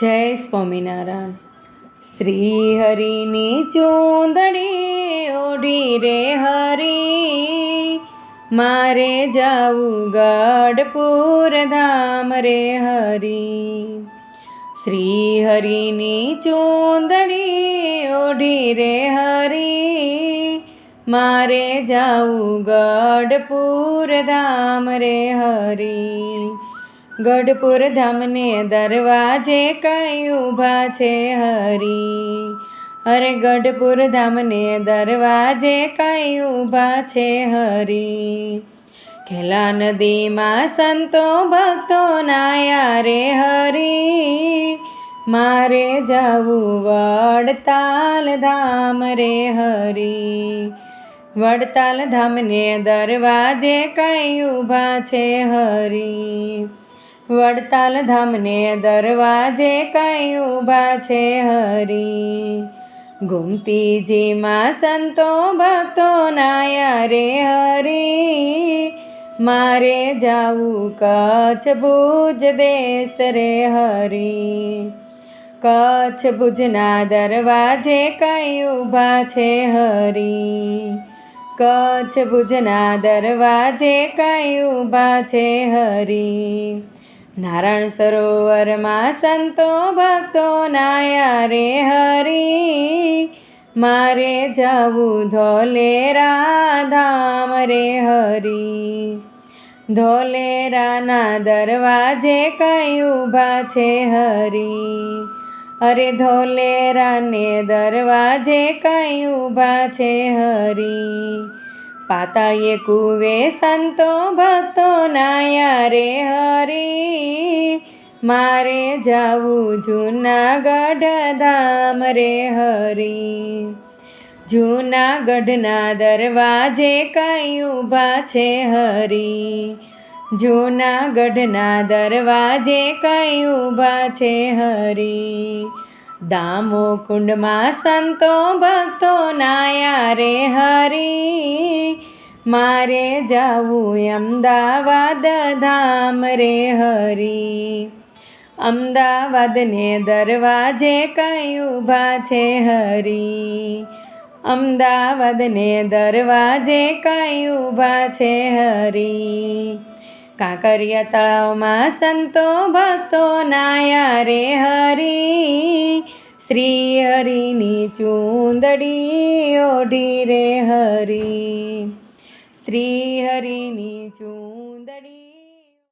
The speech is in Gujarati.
જય સ્વામિનારાયણ. શ્રી હરિની ચૂંદડી ઓઢી રે હરી, મારે જાવું ગઢપુર ધામ રે હરી. શ્રી હરિની ચૂંદડી ઓઢી રે હરી, મારે જાવું ગઢપુર ધામ રે હરી. ગઢપુર ધામને દરવાજે કઈ ઊભા છે હરી? અરે ગઢપુર ધામને દરવાજે કઈ ઊભા છે હરી? ખેલા નદીમાં સંતો ભક્તો નાયા રે હરી? મારે જાવું વડતાલ ધામ રે હરી? વડતાલ ધામને દરવાજે કઈ ઊભા છે હરી? વડતાલ ધામને દરવાજે કઈ ઊભા છે હરી? ગુમતીજીમાં સંતો ભક્તો નાયા રે હરી. મારે જાવું કચ્છ ભુજ દેશ રે હરી. કચ્છ ભુજના દરવાજે કઈ ઊભા છે હરી? કચ્છ ભુજના દરવાજે કઈ ઊભા છે હરી? નારાયણ સરોવરમાં સંતો ભક્તો નાયા રે હરી. મારે જવું ધોલેરા ધામ રે હરી. ધોલેરાના દરવાજે કઈ ઊભા છે હરી. અરે ધોલેરાને દરવાજે કઈ ઊભા છે હરી. પાતાએ કુવે સંતો ભક્તો નાયા રે હરી. મારે જાવું જૂનાગઢ ધામ રે હરી. જૂનાગઢના દરવાજે કઈ ઊભા છે હરી. જૂનાગઢના દરવાજે કઈ ઊભા છે હરી. દામો કુંડમાં સંતો ભક્તો નાયા રે હરી. મારે જાવું અમદાવાદ ધામ રે હરી. અમદાવાદને દરવાજે કઈ ઊભા છે હરી? અમદાવાદને દરવાજે કઈ ઊભા છે હરી? કાંકરિયા તળાવમાં સંતો ભક્તો નાયા રે હરી? શ્રી હરિની ચૂંદડી ઓઢી રે હરી? શ્રી હરિની ચૂંદ